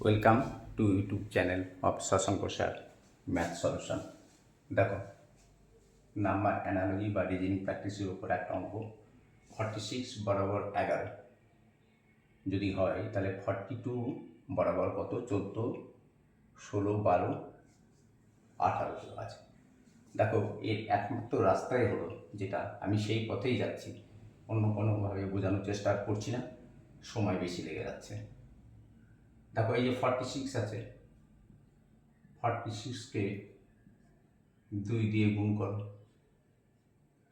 Welcome to YouTube channel of Shashank sir math solution দেখো number analogy বা reasoning প্র্যাকটিসের উপর একটা অঙ্ক ফর্টি সিক্স বরাবর এগারো। যদি হয়, তাহলে ফর্টি টু বরাবর কত? চোদ্দ, ষোলো, বারো, আঠারো আছে। দেখো, এর একমাত্র রাস্তাই হলো যেটা আমি সেই পথেই যাচ্ছি। অন্য কোনোভাবে বোঝানোর চেষ্টা করছি না, সময় বেশি লেগে যাচ্ছে। দেখো এই যে ফর্টি সিক্স আছে। ফর্টি সিক্সকে দুই দিয়ে গুণ করো।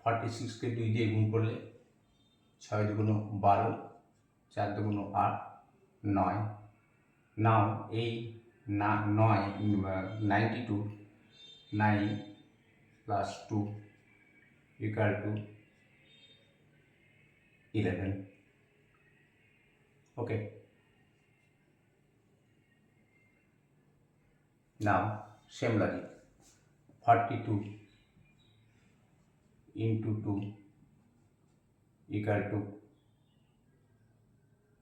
ফর্টি সিক্সকে দুই দিয়ে গুণ করলে ছয় দুগুণ বারো, চার দুগুণ আট, নয়। নাও, এই না, নয় ninety two nine plus two equal two eleven okay Now, similarly, 42 into 2 equal to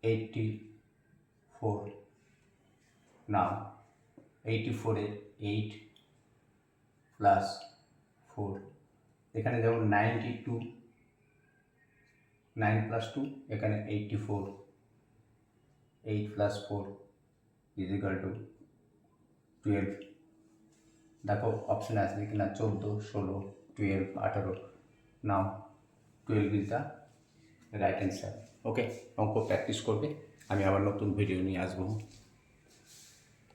84. Now, 84 এর 8 প্লাস 4 এখানে যেমন 92 9 প্লাস 2 এখানে 84 8 plus 4 is equal to twelve দেখো অপশানে আসবে কি না চোদ্দ, ষোলো টুয়েলভ আঠারো। Now twelve is the right answer okay অঙ্ক প্র্যাকটিস করবে। আমি আবার নতুন ভিডিও নিয়ে আসব।